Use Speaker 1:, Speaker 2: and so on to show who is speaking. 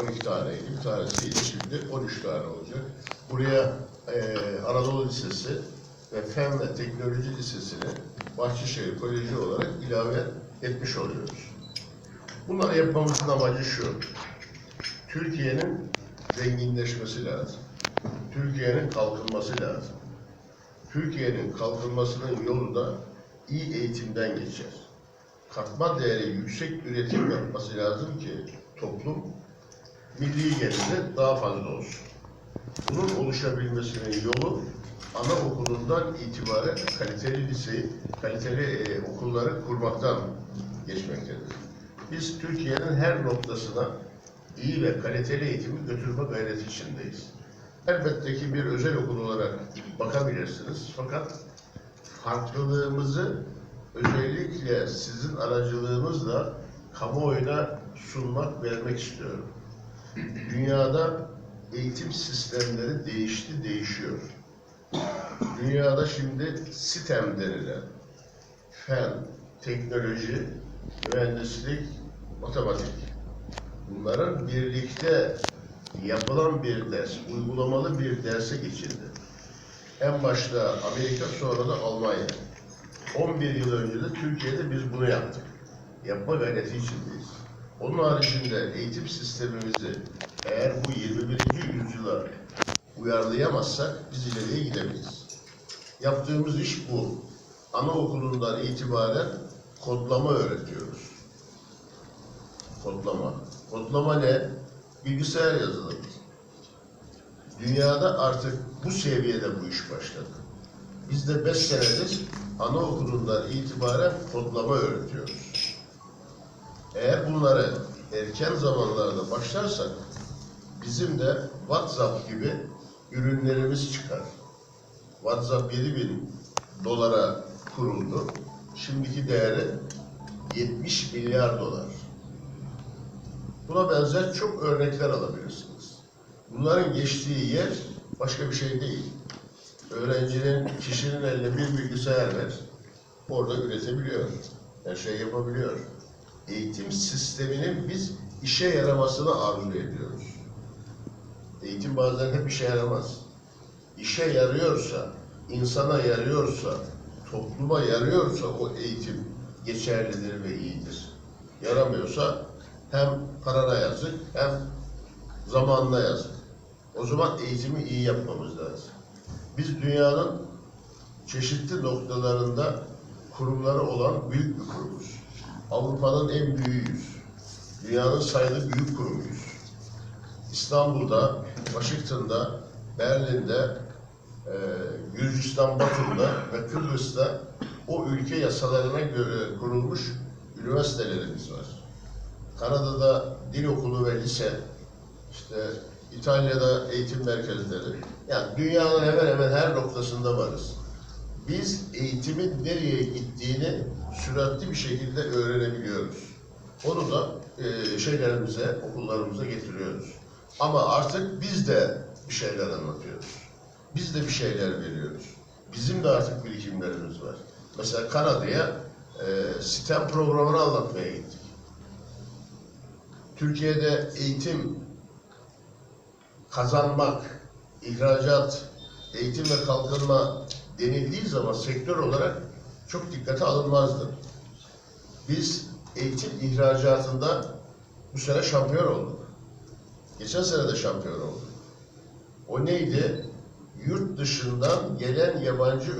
Speaker 1: 12 taneydi. Bir tanesiydi. Şimdi 13 tane olacak. Buraya e, Anadolu Lisesi ve Fen ve Teknoloji Lisesi'ni Bahçeşehir Koleji olarak ilave etmiş oluyoruz. Bunları yapmamızın amacı şu. Türkiye'nin zenginleşmesi lazım. Türkiye'nin kalkınması lazım. Türkiye'nin kalkınmasının yolu da iyi eğitimden geçer. Katma değeri yüksek üretim yapması lazım ki toplum milli geliri daha fazla olsun. Bunun oluşabilmesinin yolu anaokulundan itibaren kaliteli liseyi, kaliteli e, okulları kurmaktan geçmektedir. Biz Türkiye'nin her noktasına iyi ve kaliteli eğitimi götürme gayreti içindeyiz. Elbette ki bir özel okul olarak bakabilirsiniz. Fakat farklılığımızı özellikle sizin aracılığınızla kamuoyuna sunmak, vermek istiyorum. Dünyada eğitim sistemleri değişti, değişiyor. Dünyada şimdi STEM denilen fen, teknoloji, mühendislik, matematik bunların birlikte yapılan bir ders, uygulamalı bir derse geçildi. En başta Amerika sonra da Almanya. 11 yıl önce de Türkiye'de biz bunu yaptık. Yapma gayreti içindeyiz. Onun haricinde eğitim sistemimizi eğer bu 21. yüzyıla uyarlayamazsak biz ileriye gidemeyiz. Yaptığımız iş bu. Anaokulundan itibaren kodlama öğretiyoruz. Kodlama. Kodlama ne? Bilgisayar yazılımı. Dünyada artık bu seviyede bu iş başladı. Biz de 5 senedir anaokulundan itibaren kodlama öğretiyoruz. Eğer bunları erken zamanlarda başlarsak bizim de WhatsApp gibi ürünlerimiz çıkar. WhatsApp 7000 dolara kuruldu. Şimdiki değeri 70 milyar dolar. Buna benzer çok örnekler alabilirsiniz. Bunların geçtiği yer başka bir şey değil. Öğrencinin, kişinin eline bir bilgisayar ver, orada üretebiliyor. Her şey yapabiliyor. Eğitim sisteminin biz işe yaramasını arzu ediyoruz. Eğitim bazen hep işe yaramaz. İşe yarıyorsa, insana yarıyorsa, topluma yarıyorsa o eğitim geçerlidir ve iyidir. Yaramıyorsa hem parana yazık hem zamanına yazık. O zaman eğitimi iyi yapmamız lazım. Biz dünyanın çeşitli noktalarında kurumları olan büyük bir kurumuz. Avrupa'nın en büyüğüyüz. Dünyanın sayılı büyük kurumuyuz. İstanbul'da, Washington'da, Berlin'de, e, Gürcistan Batum'da ve Kıbrıs'ta o ülke yasalarına göre kurulmuş üniversitelerimiz var. Kanada'da dil okulu ve lise, işte İtalya'da eğitim merkezleri. Yani dünyanın hemen hemen her noktasında varız. Biz eğitimin nereye gittiğini süratli bir şekilde öğrenebiliyoruz. Onu da e, şeylerimize, okullarımıza getiriyoruz. Ama artık biz de bir şeyler anlatıyoruz. Biz de bir şeyler veriyoruz. Bizim de artık birikimlerimiz var. Mesela Kanada'ya e, STEM programını anlatmaya gittik. Türkiye'de eğitim kazanmak, ihracat, eğitim ve kalkınma denildiği zaman sektör olarak çok dikkate alınmazdı. Biz eğitim ihracatında bu sene şampiyon olduk. Geçen sene de şampiyon olduk. O neydi? Yurt dışından gelen yabancı